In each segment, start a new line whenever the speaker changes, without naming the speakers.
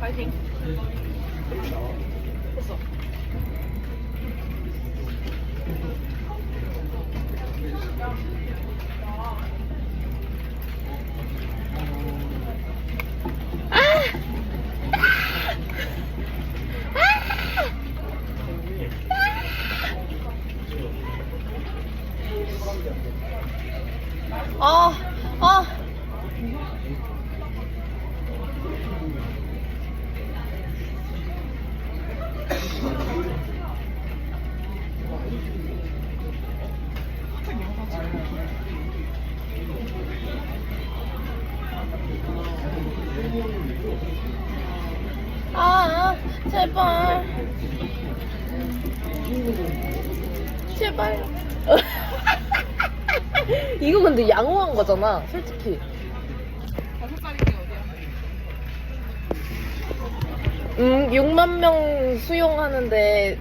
파이팅. 됐어. 아! 제발. 제발. 이거 근데 양호한 거잖아, 솔직히. 음, 6만 명 수용하는데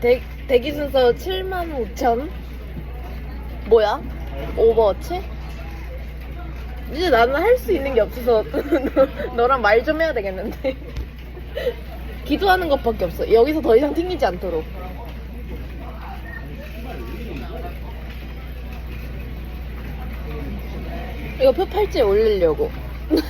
대, 대기 순서 7만 5천? 뭐야? 오버워치? 이제 나는 할 수 있는 게 없어서 너- 너랑 말 좀 해야 되겠는데. 기도하는 것밖에 없어. 여기서 더 이상 튕기지 않도록. 이거 표 팔찌에 올리려고.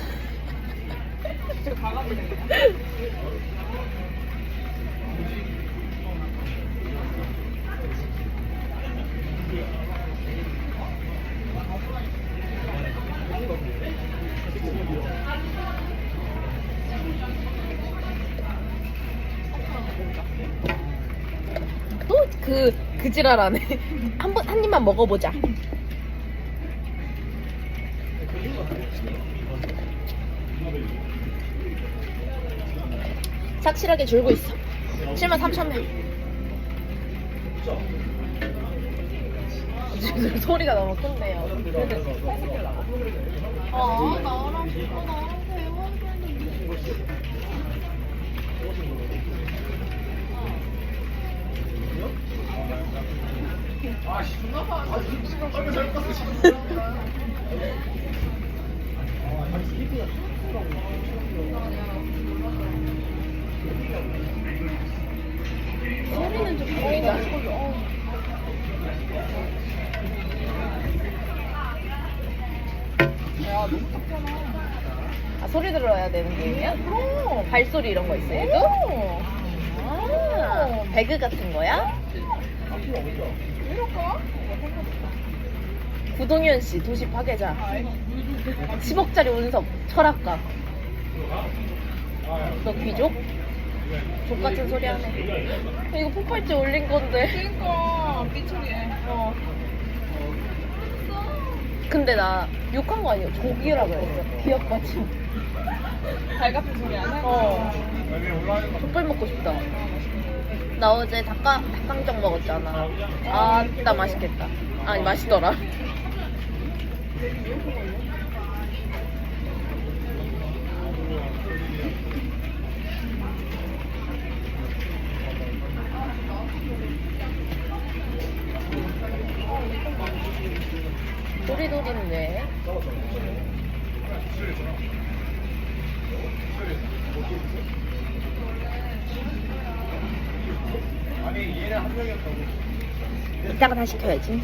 그, 그 지랄하네. 한 번, 한 입만 먹어보자. 삭실하게 줄고 있어. 7만 3천 명. 소리가 너무 큰데요. 어, 나랑, 어, 나랑 대화했는데. 소리는 좀 보이다.
야, 너무 탁하나.
아, 소리 들어야 되는 게임이야?
그럼.
발소리 이런 거 있어, 얘도?
오.
아, 배그 같은 거야?
이럴까?
구동현 씨, 도시 파괴자.
아이,
10억짜리 운석, 철학가. 너 귀족? 족 같은 소리 하네. 이거 폭발지 올린 건데.
그니까, 삐처리해.
어. 근데 나 욕한 거 아니야? 족이라 그랬어. 기억 받침.
달 같은 소리 안 해?
어. 족발 먹고 싶다. 나 어제 닭가, 닭강정 먹었잖아. 아, 진짜 맛있겠다. 아니, 맛있더라. 도리도리는 왜? 이따가 다시 켜야지.